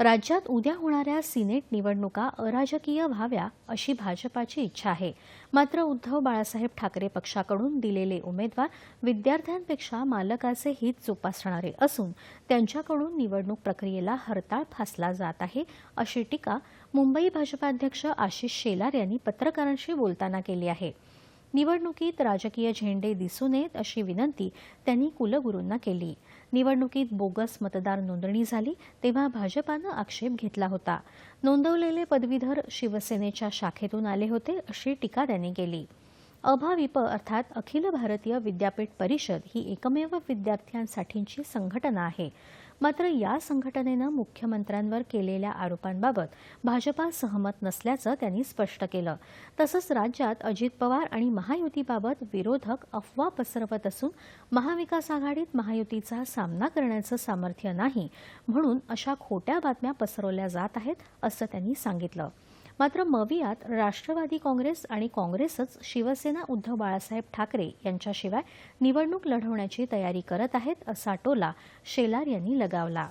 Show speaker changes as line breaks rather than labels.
राज्यात उद्या होणाऱ्या सिनेट निवडणुका अराजकीय व्हाव्या अशी भाजपाची इच्छा आहे. मात्र उद्धव बाळासाहेब ठाकरे पक्षाकडून दिलेले उमेदवार विद्यार्थ्यांपेक्षा मालकाचे हित जोपासणारे असून त्यांच्याकडून निवडणूक प्रक्रियेला हरताळ फासला जात आहे अशी टीका मुंबई भाजपाध्यक्ष आशिष शेलार यांनी पत्रकारांशी बोलताना केली आहे. निवडणुकीत राजकीय झेंडे दिसू नयेत अशी विनंती त्यांनी कुलगुरूंना केली. निवडणुकीत बोगस मतदार नोंदणी झाली तेव्हा भाजपानं आक्षेप घेतला होता. नोंदवलेले पदवीधर शिवसेनेच्या शाखेतून आले होते अशी टीका त्यांनी केली. अभाविप अर्थात अखिल भारतीय विद्यापीठ परिषद ही एकमेव विद्यार्थ्यांसाठीची संघटना आहे. मात्र या संघटनेनं मुख्यमंत्र्यांवर केलेल्या आरोपांबाबत भाजपा सहमत नसल्याचं त्यांनी स्पष्ट केलं. तसंच राज्यात अजित पवार आणि महायुतीबाबत विरोधक अफवा पसरवत असून महाविकास आघाडीत महायुतीचा सामना करण्याचं सामर्थ्य नाही म्हणून अशा खोट्या बातम्या पसरवल्या जात आहेत असं त्यांनी सांगितलं. मात्र मवियात राष्ट्रवादी काँग्रेस आणि काँग्रेसच शिवसेना उद्धव बाळासाहेब ठाकरे यांच्याशिवाय निवडणूक लढवण्याची तयारी करत आहेत असा टोला शेलार यांनी लगावला.